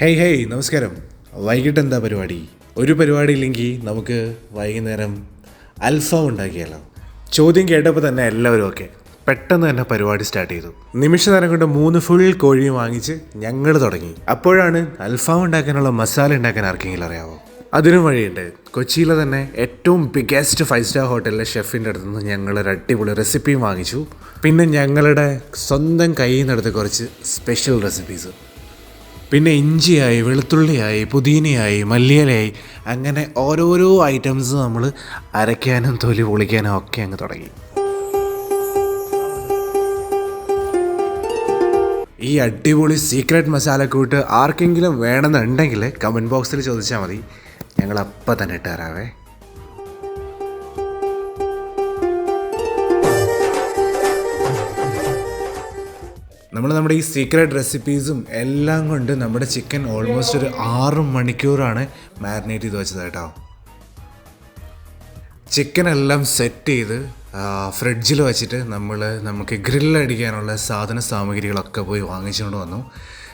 Hey hey നമസ്കാരം. വൈകിട്ട് എന്താ പരിപാടി? ഒരു പരിപാടി ഇല്ലെങ്കിൽ നമുക്ക് വൈകുന്നേരം അൽഫാം ഉണ്ടാക്കിയാലോ? ചോദ്യം കേട്ടപ്പോൾ തന്നെ എല്ലാവരും ഓക്കെ. പെട്ടെന്ന് തന്നെ പരിപാടി സ്റ്റാർട്ട് ചെയ്തു. നിമിഷ നേരം കൊണ്ട് മൂന്ന് ഫുൾ കോഴിയും വാങ്ങിച്ച് ഞങ്ങൾ തുടങ്ങി. അപ്പോഴാണ് അൽഫാം ഉണ്ടാക്കാനുള്ള മസാല ഉണ്ടാക്കാൻ ആർക്കെങ്കിലും അറിയാവോ? അതിനും വഴിയുണ്ട്. കൊച്ചിയിലെ തന്നെ ഏറ്റവും ബിഗ്ഗസ്റ്റ് ഫൈവ് സ്റ്റാർ ഹോട്ടലിലെ ഷെഫിന്റെ അടുത്ത് നിന്ന് ഞങ്ങൾ ഒരു അടിപൊളി റെസിപ്പിയും വാങ്ങിച്ചു. പിന്നെ ഞങ്ങളുടെ സ്വന്തം കയ്യിൽ നിന്നെടുത്ത് കുറച്ച് സ്പെഷ്യൽ റെസിപ്പീസ് പിന്നെ ഇഞ്ചിയായി വെളുത്തുള്ളിയായി പുതിനയായി മല്ലിയിലയായി അങ്ങനെ ഓരോരോ ഐറ്റംസ് നമ്മൾ അരയ്ക്കാനും തൊലി പൊളിക്കാനും ഒക്കെ അങ്ങ് തുടങ്ങി. ഈ അടിപൊളി സീക്രട്ട് മസാലക്കൂട്ട് ആർക്കെങ്കിലും വേണമെന്നുണ്ടെങ്കിൽ കമന്റ് ബോക്സിൽ ചോദിച്ചാൽ മതി. ഞങ്ങൾ അപ്പം തന്നെ ഇട്ട് തരാവേ നമ്മൾ നമ്മുടെ ഈ സീക്രട്ട് റെസിപ്പീസും എല്ലാം കൊണ്ട് നമ്മുടെ ചിക്കൻ ഓൾമോസ്റ്റ് ഒരു ആറ് മണിക്കൂറാണ് മാരിനേറ്റ് ചെയ്ത് വെച്ചത് കേട്ടോ ചിക്കൻ എല്ലാം സെറ്റ് ചെയ്ത് ഫ്രിഡ്ജിൽ വെച്ചിട്ട് നമ്മൾ നമുക്ക് ഗ്രില്ലടിക്കാനുള്ള സാധന സാമഗ്രികളൊക്കെ പോയി വാങ്ങിച്ചുകൊണ്ട് വന്നു.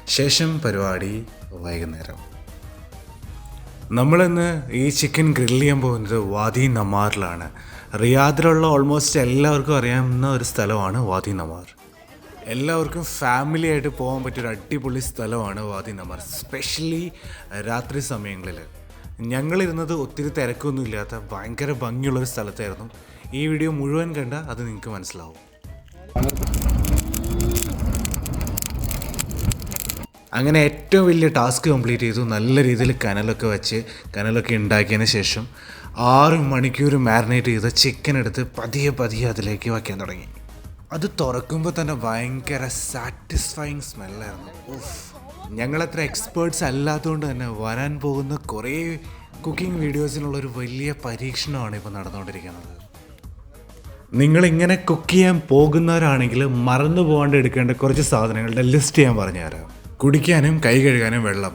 ശേഷം പരിപാടി വൈകുന്നേരം. നമ്മളിന്ന് ഈ ചിക്കൻ ഗ്രില്ല് ചെയ്യാൻ പോകുന്നത് വാദി നമാറിലാണ്. റിയാദിലുള്ള ഓൾമോസ്റ്റ് എല്ലാവർക്കും അറിയാവുന്ന ഒരു സ്ഥലമാണ് വാദി നമാർ. എല്ലാവർക്കും ഫാമിലി ആയിട്ട് പോകാൻ പറ്റിയൊരു അടിപൊളി സ്ഥലമാണ് വാദി നമർ. സ്പെഷ്യലി രാത്രി സമയങ്ങളിൽ ഞങ്ങളിരുന്നത് ഒത്തിരി തിരക്കൊന്നും ഇല്ലാത്ത ഭയങ്കര ഭംഗിയുള്ളൊരു സ്ഥലത്തായിരുന്നു. ഈ വീഡിയോ മുഴുവൻ കണ്ടാൽ അത് നിങ്ങൾക്ക് മനസ്സിലാവും. അങ്ങനെ ഏറ്റവും വലിയ ടാസ്ക് കംപ്ലീറ്റ് ചെയ്തു. നല്ല രീതിയിൽ കനലൊക്കെ വെച്ച് കനലൊക്കെ ഉണ്ടാക്കിയതിന് ശേഷം ആറ് മണിക്കൂർ മാരിനേറ്റ് ചെയ്ത ചിക്കൻ എടുത്ത് പതിയെ പതിയെ അതിലേക്ക് വയ്ക്കാൻ തുടങ്ങി. അത് തുറക്കുമ്പോൾ തന്നെ ഭയങ്കര സാറ്റിസ്ഫൈങ് സ്മെല്ലായിരുന്നു ഉഫ്. ഞങ്ങളത്ര എക്സ്പേർട്സ് അല്ലാത്തതുകൊണ്ട് തന്നെ വരാൻ പോകുന്ന കുറേ കുക്കിംഗ് വീഡിയോസിനുള്ളൊരു വലിയ പരീക്ഷണമാണ് ഇപ്പോൾ നടന്നുകൊണ്ടിരിക്കുന്നത് നിങ്ങളിങ്ങനെ കുക്ക് ചെയ്യാൻ പോകുന്നവരാണെങ്കിൽ മറന്നു പോകാണ്ട് എടുക്കേണ്ട കുറച്ച് സാധനങ്ങളുടെ ലിസ്റ്റ് ഞാൻ പറഞ്ഞുതരാം. കുടിക്കാനും കൈ കഴുകാനും വെള്ളം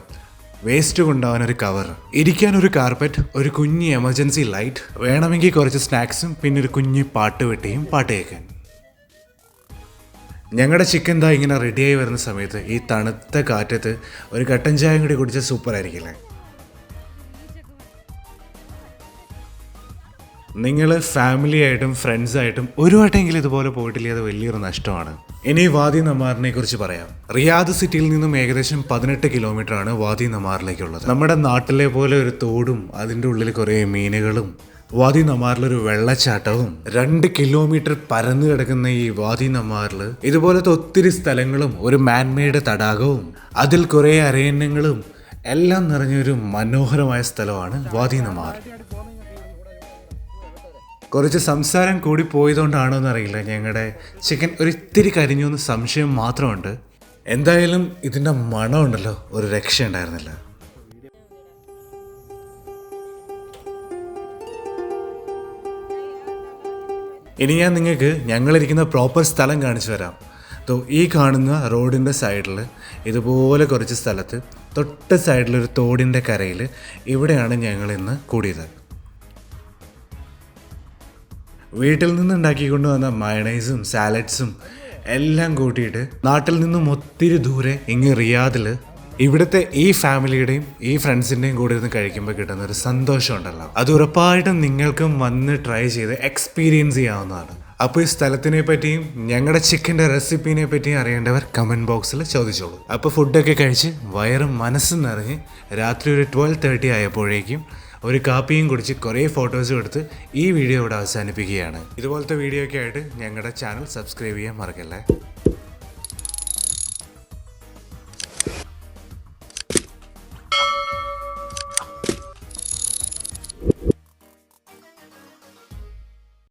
വേസ്റ്റ് കൊണ്ടാവാൻ ഒരു കവർ ഇരിക്കാൻ ഒരു കാർപ്പറ്റ് ഒരു കുഞ്ഞ് എമർജൻസി ലൈറ്റ് വേണമെങ്കിൽ കുറച്ച് സ്നാക്സും പിന്നെ ഒരു കുഞ്ഞ് പാട്ട് വെട്ടിയും പാട്ട് കേൾക്കാൻ. ഞങ്ങളുടെ ചിക്കൻ ദാ ഇങ്ങനെ റെഡിയായി വരുന്ന സമയത്ത് ഈ തണുത്ത കാറ്റത്ത് ഒരു കട്ടൻ ചായം കൂടി കുടിച്ചാൽ സൂപ്പർ ആയിരിക്കില്ലേ? നിങ്ങൾ ഫാമിലി ആയിട്ടും ഫ്രണ്ട്സ് ആയിട്ടും ഒരു വട്ടമെങ്കിലും ഇതുപോലെ പോയിട്ടില്ല? അത് വലിയൊരു നഷ്ടമാണ്. ഇനി വാദി നമാറിനെ കുറിച്ച് പറയാം. റിയാദ് സിറ്റിയിൽ നിന്നും ഏകദേശം പതിനെട്ട് കിലോമീറ്റർ ആണ് വാദി നമാറിലേക്കുള്ളത് നമ്മുടെ നാട്ടിലെ പോലെ ഒരു തോടും അതിന്റെ ഉള്ളിൽ കുറേ മീനുകളും വാദി നമാറിലൊരു വെള്ളച്ചാട്ടവും രണ്ട് കിലോമീറ്റർ പരന്നു കിടക്കുന്ന ഈ വാദി നമാറിൽ ഇതുപോലത്തെ ഒത്തിരി സ്ഥലങ്ങളും ഒരു മാൻമെയ്ഡ് തടാകവും അതിൽ കുറേ അരയണ്യങ്ങളും എല്ലാം നിറഞ്ഞൊരു മനോഹരമായ സ്ഥലമാണ് വാദി നമാർ. കുറച്ച് സംസാരം കൂടി പോയതുകൊണ്ടാണോ എന്നറിയില്ല ഞങ്ങളുടെ ചിക്കൻ ഒരിത്തിരി കരിഞ്ഞു എന്ന് സംശയം മാത്രമുണ്ട്. എന്തായാലും ഇതിന്റെ മണമുണ്ടല്ലോ. ഒരു രക്ഷ ഉണ്ടായിരുന്നില്ല ഇനി ഞാൻ നിങ്ങൾക്ക് ഞങ്ങളിരിക്കുന്ന പ്രോപ്പർ സ്ഥലം കാണിച്ചു തരാം. തോ ഈ കാണുന്ന റോഡിന്റെ സൈഡിൽ ഇതുപോലെ കുറച്ച് സ്ഥലത്ത് തൊട്ട് സൈഡിലൊരു തോടിന്റെ കരയിൽ ഇവിടെയാണ് ഞങ്ങൾ ഇന്ന് കൂടിയത്. വീട്ടിൽ നിന്ന് ഉണ്ടാക്കിക്കൊണ്ട് വന്ന മയണൈസും സാലഡ്സും എല്ലാം കൂട്ടിയിട്ട് നാട്ടിൽ നിന്നും ഒത്തിരി ദൂരെ ഇങ്ങ് റിയാദിൽ ഇവിടുത്തെ ഈ ഫാമിലിയുടെയും ഈ ഫ്രണ്ട്സിന്റെയും കൂടെ ഇരുന്ന് കഴിക്കുമ്പോൾ കിട്ടുന്ന ഒരു സന്തോഷം ഉണ്ടല്ലോ അത് ഉറപ്പായിട്ടും നിങ്ങൾക്കും വന്ന് ട്രൈ ചെയ്ത് എക്സ്പീരിയൻസ് ചെയ്യാവുന്നതാണ്. അപ്പോൾ ഈ സ്ഥലത്തിനെ പറ്റിയും ഞങ്ങളുടെ ചിക്കന്റെ റെസിപ്പിനെ പറ്റിയും അറിയേണ്ടവർ കമന്റ് ബോക്സിൽ ചോദിച്ചോളൂ. അപ്പോൾ ഫുഡൊക്കെ കഴിച്ച് വയറും മനസ്സും നിറഞ്ഞ് രാത്രി ഒരു ട്വൽവ് തേർട്ടി ആയപ്പോഴേക്കും ഒരു കാപ്പിയും കുടിച്ച് കുറേ ഫോട്ടോസും എടുത്ത് ഈ വീഡിയോ ഇവിടെ അവസാനിപ്പിക്കുകയാണ്. ഇതുപോലത്തെ വീഡിയോ ഒക്കെ ആയിട്ട് ഞങ്ങളുടെ ചാനൽ സബ്സ്ക്രൈബ് ചെയ്യാൻ മറക്കല്ലേ?